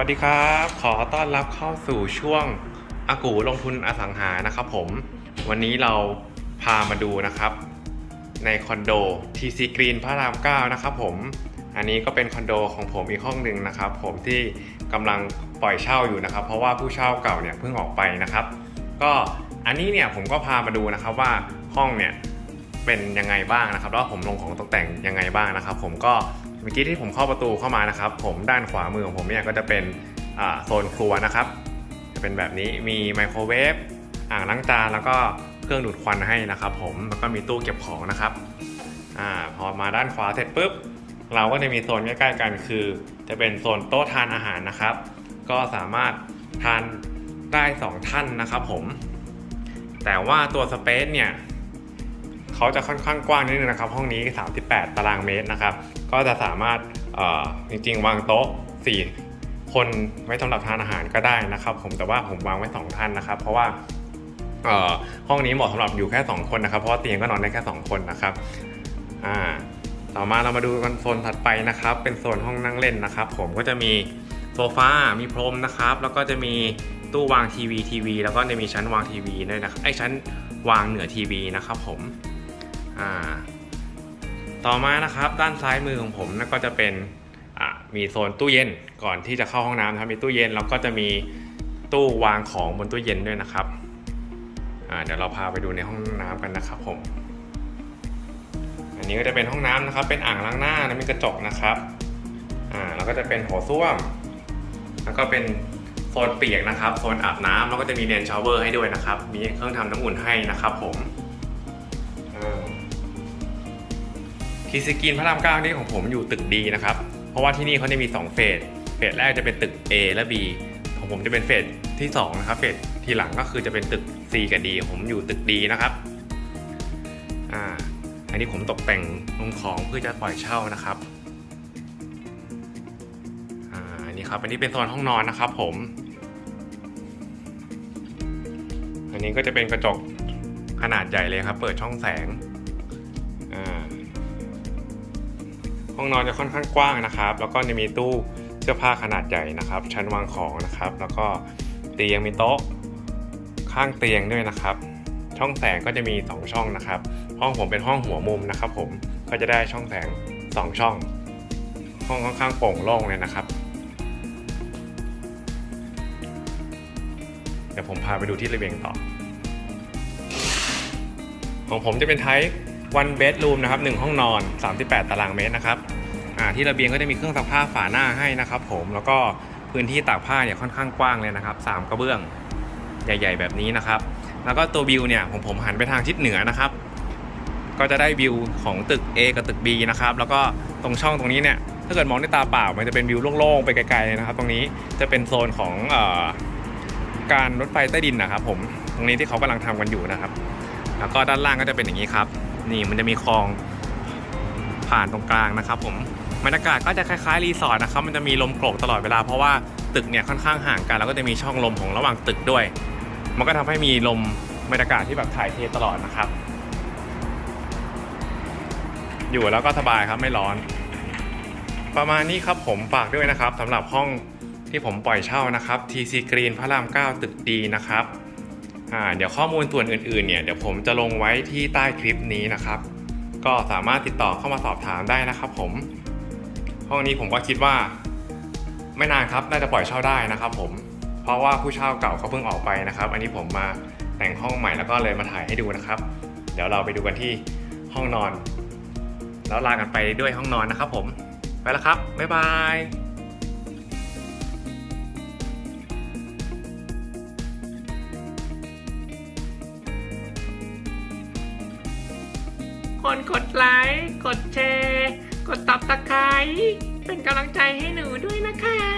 สวัสดีครับ ขอต้อนรับเข้าสู่ช่วงอากูลงทุนอสังหานะครับผม วันนี้เราพามาดูนะครับ ในคอนโด TC Green พระราม 9 นะครับผม อันนี้ก็เป็นคอนโดของผมอีกห้องหนึ่งนะครับผมที่กำลังปล่อยเช่าอยู่นะครับ เพราะว่าผู้เช่าเก่าเนี่ยเพิ่งออกไปนะครับ ก็อันนี้เนี่ยผมก็พามาดูนะครับว่าห้องเนี่ยเป็นยังไงบ้างนะครับแล้วผมลงของตกแต่งยังไงบ้างนะครับ ผมก็ มื่อกี้ที่ผมเข้าประตูเข้ามานะครับ ผมด้านขวามือของผมเนี่ยก็จะเป็นโซนครัวนะครับ จะเป็นแบบนี้มีไมโครเวฟอ่างล้างจานแล้วก็เครื่องดูดควันให้นะครับ ผมแล้วก็มีตู้เก็บของนะครับอพอมาด้านขวาเสร็จปุ๊บเราก็จะมีโซนใกล้ๆกันคือ จะเป็นโซนโต๊ะทานอาหารนะครับ ก็สามารถทานได้สองท่านนะครับ ผม แต่ว่าตัวสเปซเนี่ย เขาจะค่อนข้างกว้างนิดนึงนะครับห้องนี้ 38 ตารางเมตรนะครับ ก็จะสามารถจริงๆ วางโต๊ะ 4 คนไว้สำหรับทานอาหารก็ได้นะครับ ผมแต่ว่าผมวางไว้ 2 ท่านนะครับ เพราะว่าห้องนี้เหมาะสำหรับอยู่แค่ 2 คนนะครับ เพราะว่าเตียงก็นอนได้แค่ 2 คนนะครับอ่าต่อมาเรามาดูกันโซนถัดไปนะครับ เป็นโซนห้องนั่งเล่นนะครับ ผมก็จะมีโซฟา มีพรมนะครับ แล้วก็จะมีตู้วางทีวีทีวี แล้วก็จะมีชั้นวางทีวีด้วยนะครับไอชั้นวางเหนือทีวีนะครับผม อ่า ต่อมานะครับด้านซ้ายมือของผมนั่นก็จะเป็นมีโซนตู้เย็นก่อนที่จะเข้าห้องน้ำนะครับมีตู้เย็นแล้วก็จะมีตู้วางของบนตู้เย็นด้วยนะครับเดี๋ยวเราพาไปดูในห้องน้ำกันนะครับผม อันนี้ก็จะเป็นห้องน้ำนะครับ เป็นอ่างล้างหน้านะมีกระจกนะครับ อ่าแล้วก็จะเป็นโถส้วม แล้วก็เป็นโซนเปียกนะครับ โซนอาบน้ำแล้วก็จะมีเรนชาวเวอร์ให้ด้วยนะครับ มีเครื่องทำน้ำอุ่นให้นะครับผม ทีสกินพระรามเก้านี่ของผมอยู่ตึกดีนะครับ เพราะว่าที่นี่เขาจะมี 2 เฟส เฟสแรกจะเป็นตึก A และ B ของผมจะเป็นเฟสที่2นะครับ เฟสที่หลังก็คือจะเป็นตึก C กับ D ผมอยู่ตึก D นะครับ อ่า อันนี้ผมตกแต่งลงของเพื่อจะปล่อยเช่านะครับ อ่าอันนี้ครับ อันนี้เป็นโซนห้องนอนนะครับผม อันนี้ก็จะเป็นกระจกขนาดใหญ่เลยครับ เปิดช่องแสง ห้องนอนจะค่อนข้างกว้างนะครับ แล้วก็จะมีตู้เสื้อผ้าขนาดใหญ่นะครับ ชั้นวางของนะครับ แล้วก็เตียงมีโต๊ะข้างเตียงด้วยนะครับ ช่องแสงก็จะมี 2 ช่องนะครับ ห้องผมเป็นห้องหัวมุมนะครับ ผมก็จะได้ช่องแสง 2 ช่อง ห้องค่อนข้างโปร่งโล่งเลยนะครับเดี๋ยวผมพาไปดูที่ระเบียงต่อ ของผมจะเป็นไทป์ one bedroom นะครับ1ห้องนอน 38 ตารางเมตรนะครับที่ระเบียงก็จะมีเครื่องซักผ้าฝาหน้าให้นะครับ ผมแล้วก็พื้นที่ตากผ้าเนี่ยค่อนข้างกว้างเลยนะครับสามกระเบื้องใหญ่ ๆ แบบนี้นะครับ แล้วก็ตัววิวเนี่ยผมผมหันไปทางทิศเหนือนะครับ ก็จะได้วิวของตึก A กับตึก B นะครับ แล้วก็ตรงช่องตรงนี้เนี่ยถ้าเกิดมองด้วยตาเปล่า มันจะเป็นวิวโล่งๆไปไกลๆเลยนะครับ ตรงนี้จะเป็นโซนของออการรถไฟใต้ดินนะครับ ผมตรงนี้ที่เขากำลังทำกันอยู่นะครับ แล้วก็ด้านล่างก็จะเป็นอย่างนี้ครับ นี่มันจะมีคลองผ่านตรงกลางนะครับผมบรรยากาศก็จะคล้ายๆรีสอร์ทนะครับมันจะมีลมโกรกตลอดเวลาเพราะว่าตึกเนี่ยค่อนข้างห่างกัน แล้วก็จะมีช่องลมของระหว่างตึกด้วย มันก็ทำให้มีลมบรรยากาศที่แบบถ่ายเทตลอดนะครับ อยู่แล้วก็สบายครับไม่ร้อน ประมาณนี้ครับผมฝากด้วยนะครับสำหรับห้องที่ผมปล่อยเช่านะครับ TC Green พระราม 9 ตึกดีนะครับ อ่าเดี๋ยวข้อมูลส่วนอื่นๆเนี่ยเดี๋ยวผมจะลงไว้ที่ใต้คลิปนี้นะครับ ก็สามารถติดต่อเข้ามาสอบถามได้นะครับ ผม ห้องนี้ผมก็คิดว่า ไม่นานครับน่าจะปล่อยเช่าได้นะครับ ผมเพราะว่าผู้เช่าเก่าเขาเพิ่งออกไปนะครับ อันนี้ผมมาแต่งห้องใหม่แล้วก็เลยมาถ่ายให้ดูนะครับ เดี๋ยวเราไปดูกันที่ห้องนอน แล้วลากันไปด้วยห้องนอนนะครับ ผมไปแล้วครับบ๊ายบาย คนกดไลค์ กดแชร์ กดตับตะไคร้เป็นกำลังใจให้หนูด้วยนะคะ